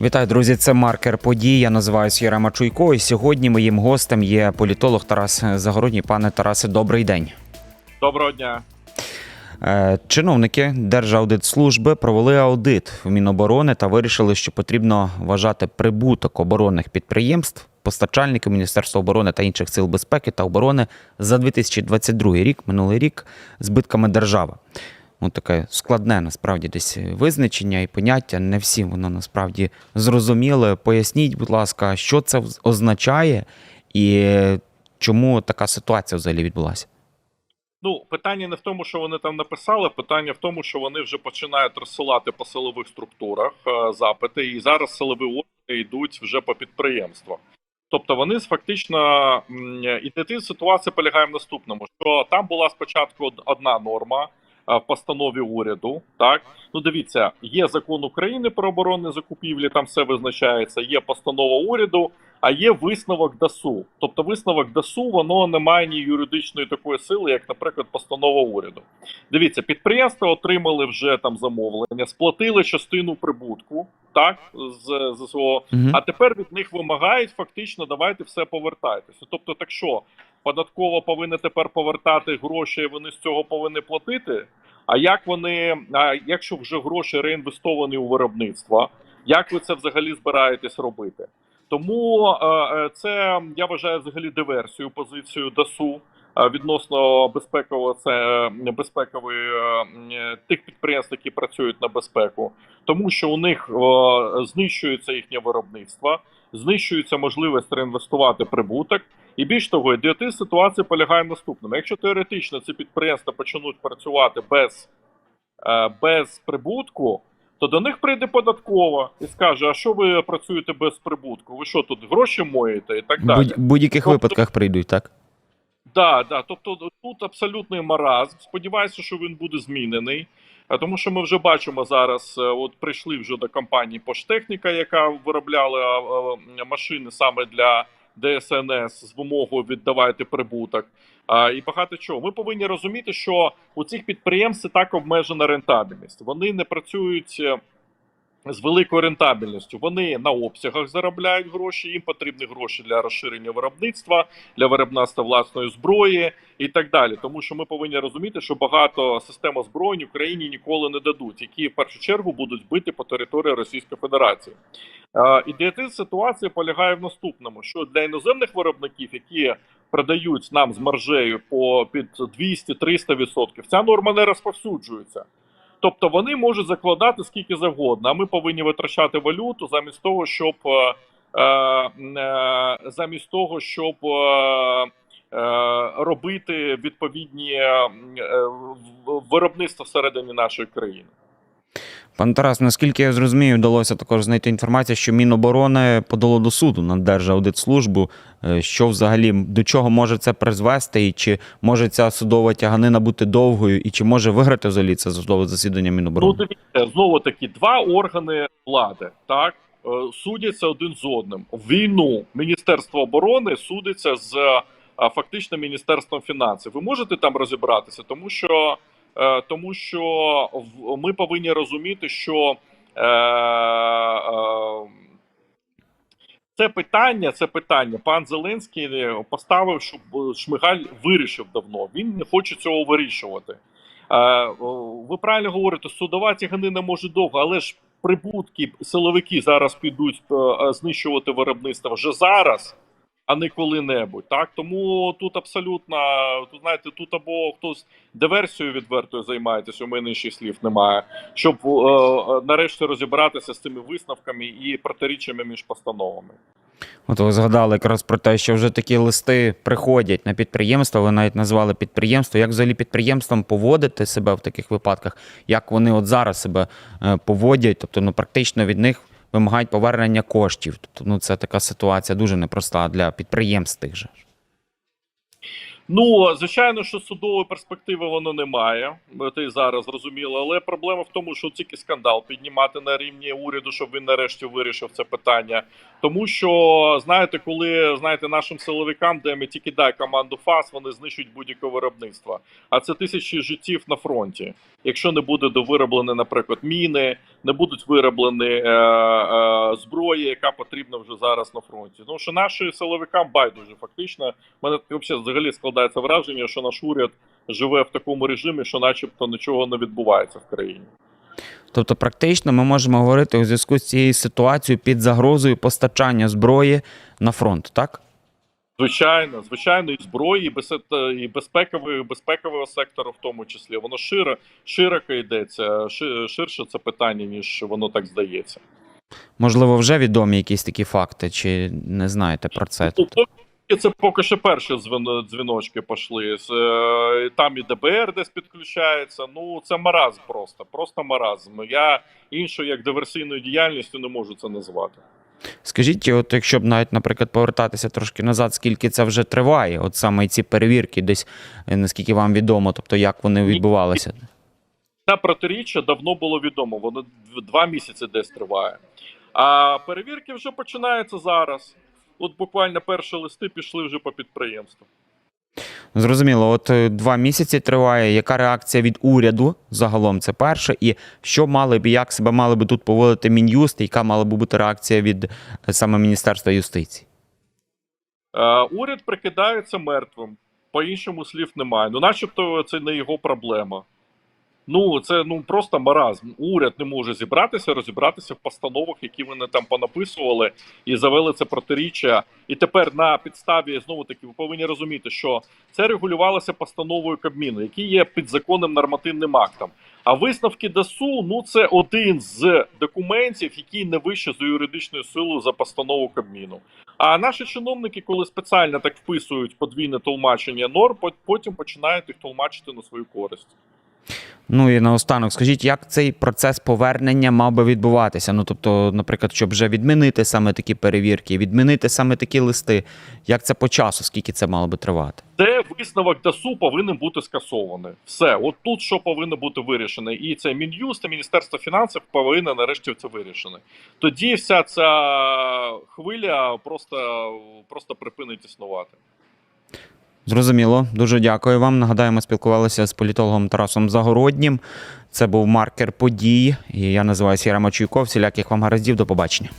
Вітаю, друзі! Це маркер подій. Я називаюся Єрема Чуйко. І сьогодні моїм гостем є політолог Тарас Загородній. Пане Тарасе, добрий день. Доброго дня. Е, Чиновники Держаудитслужби провели аудит в Міноборони та вирішили, що потрібно вважати прибуток оборонних підприємств, постачальників Міністерства оборони та інших сил безпеки та оборони за 2022 рік, минулий рік, збитками держави. Ну, таке складне насправді десь визначення і поняття. Не всім воно насправді зрозуміле. Поясніть, будь ласка, що це означає і чому така ситуація взагалі відбулася? Ну, питання не в тому, що вони там написали, питання в тому, що вони вже починають розсилати по силових структурах е, запити, і зараз силові органи йдуть вже по підприємствах. Тобто вони фактично м, ситуація полягає в наступному: що там була спочатку одна норма в постанові уряду. Так, ну дивіться, є закон України про оборонні закупівлі, там все визначається. Є постанова уряду, а є висновок ДАСУ. Тобто висновок ДАСУ воно не має ні юридичної такої сили, як, наприклад, постанова уряду. Дивіться, підприємства отримали вже там замовлення, сплатили частину прибутку, так з, з свого. Мгм. А тепер від них вимагають фактично, давайте все повертайтеся. Тобто, так що податково повинні тепер повертати гроші, і вони з цього повинні платити. А як вони, а якщо вже гроші реінвестовані у виробництво, як ви це взагалі збираєтесь робити? Тому е, е, це я вважаю взагалі диверсію позицію ДАСУ е, відносно безпекового це безпекової тих підприємств, які працюють на безпеку, тому що у них знищується їхнє виробництво, знищується можливість реінвестувати прибуток. І більш того, ідіотизм ситуація полягає в наступному. Якщо теоретично ці підприємства почнуть працювати без, е, без прибутку, то до них прийде податкова і скаже: а що ви працюєте без прибутку? Ви що тут гроші моєте і так далі? Будь- будь-яких Тобто- випадках прийдуть, так? Да, да. Тобто тут абсолютний маразм. Сподіваюся, що він буде змінений. Тому що ми вже бачимо зараз, е, от прийшли вже до компанії Поштехніка, яка виробляла е, е, машини саме для ДСНС з вимогою віддавати прибуток. А, і багато чого. Ми повинні розуміти, що у цих підприємств так обмежена рентабельність. Вони не працюють. З великою рентабельністю вони на обсягах заробляють гроші. Їм потрібні гроші для розширення виробництва, для виробництва власної зброї і так далі. Тому що ми повинні розуміти, що багато систем озброєнь Україні ніколи не дадуть, які в першу чергу будуть бити по території Російської Федерації. Ідеатизм ситуації полягає в наступному: що для іноземних виробників, які продають нам з маржею по під 200-300%, ця норма не розповсюджується. Тобто вони можуть закладати скільки завгодно, а ми повинні витрачати валюту замість того, щоб е, е, замість того, щоб е, е, робити відповідні е, виробництва всередині нашої країни. Пан Тарас, наскільки я зрозумію, вдалося також знайти інформацію, що Міноборони подало до суду на Держаудитслужбу. Е, Що взагалі до чого може це призвести, і чи може ця судова тяганина бути довгою, і чи може виграти взагалі це судове засідання Ну, дивіться, знову таки, два органи влади так е, судяться один з одним. Війну Міністерство оборони судиться з е, фактично Міністерством фінансів. Ви можете там розібратися, тому що, тому що ми повинні розуміти, що е, е, це питання, це питання. Пан Зеленський е, поставив, щоб е, Шмигаль вирішив давно. Він не хоче цього вирішувати. Е, Ви правильно говорите, судова тяганина може довго, але ж прибутки силовики зараз підуть е, е, знищувати виробництво вже зараз, а не коли-небудь. Так тому тут абсолютно тут знаєте, тут або хтось диверсією відвертою займається, у мене інших слів немає, щоб е, е, нарешті розібратися з цими висновками і протиріччями між постановами. От ви згадали якраз про те, що вже такі листи приходять на підприємства. Ви навіть назвали підприємство. Як взагалі підприємствам поводити себе в таких випадках? Як вони от зараз себе е, поводять? Тобто, ну практично від них вимагають повернення коштів. Тобто, ну це така ситуація дуже непроста для підприємств тих же. Ну, звичайно, що судової перспективи воно немає. І зараз зрозуміло. Але проблема в тому, що тільки скандал піднімати на рівні уряду, щоб він нарешті вирішив це питання. Тому що знаєте, коли знаєте нашим силовикам, де ми тільки дай команду ФАС, вони знищують будь-яке виробництво. А це тисячі життів на фронті. Якщо не буде довироблені, наприклад, міни, не будуть вироблені е, е, зброї, яка потрібна вже зараз на фронті. Тому що наші силовикам байдуже фактично. мене взагалі взагалі складається враження, що наш уряд живе в такому режимі, що, начебто, нічого не відбувається в країні. Тобто, практично ми можемо говорити у зв'язку з цією ситуацією під загрозою постачання зброї на фронт, так? Звичайно, звичайно, і зброї, і, без, і безпекового, безпекового сектору, в тому числі. Воно широ, широко йдеться, ширше це питання, ніж воно так здається. Можливо, вже відомі якісь такі факти, чи не знаєте про це? Ну, це поки що перші дзвіночки пішли. Е, Там і ДБР десь підключається. Ну це маразм просто, просто маразм. Я іншою як диверсійною діяльністю не можу це назвати. Скажіть, от якщо б навіть, наприклад, повертатися трошки назад, скільки це вже триває, от саме ці перевірки, десь е, наскільки вам відомо, тобто як вони відбувалися? Це протиріччя давно було відомо. Воно два місяці десь триває. А перевірки вже починаються зараз. От буквально перші листи пішли вже по підприємству. Зрозуміло, от е, два місяці триває. Яка реакція від уряду загалом? Це перше, і що мали б, як себе мали би тут поводити мін'юст, яка мала б бути реакція від е, саме Міністерства юстиції? Е, уряд прикидається мертвим. По-іншому слів немає. Ну, начебто, це не його проблема. Ну, це ну просто маразм. Уряд не може зібратися, розібратися в постановах, які вони там понаписували, і завели це протиріччя. І тепер на підставі знову таки ви повинні розуміти, що це регулювалося постановою Кабміну, які є підзаконним нормативним актом. А висновки ДСУ ну це один з документів, який не вище за юридичною силою за постанову Кабміну. А наші чиновники, коли спеціально так вписують подвійне толмачення норм, потім починають їх толмачити на свою користь. Ну і наостанок, скажіть, як цей процес повернення мав би відбуватися? Ну тобто, наприклад, щоб вже відмінити саме такі перевірки, відмінити саме такі листи, як це по часу, скільки це мало би тривати? Де висновок ДАСУ повинен бути скасований. Все, от тут що повинно бути вирішено. І це Мін'юст, і Міністерство фінансів повинно нарешті це вирішено. Тоді вся ця хвиля просто, просто припинить існувати. Зрозуміло, дуже дякую вам. Нагадаю, ми спілкувалися з політологом Тарасом Загороднім. Це був маркер подій. І я називаюся Яра Мачуйков. Всіляких вам гараздів. До побачення.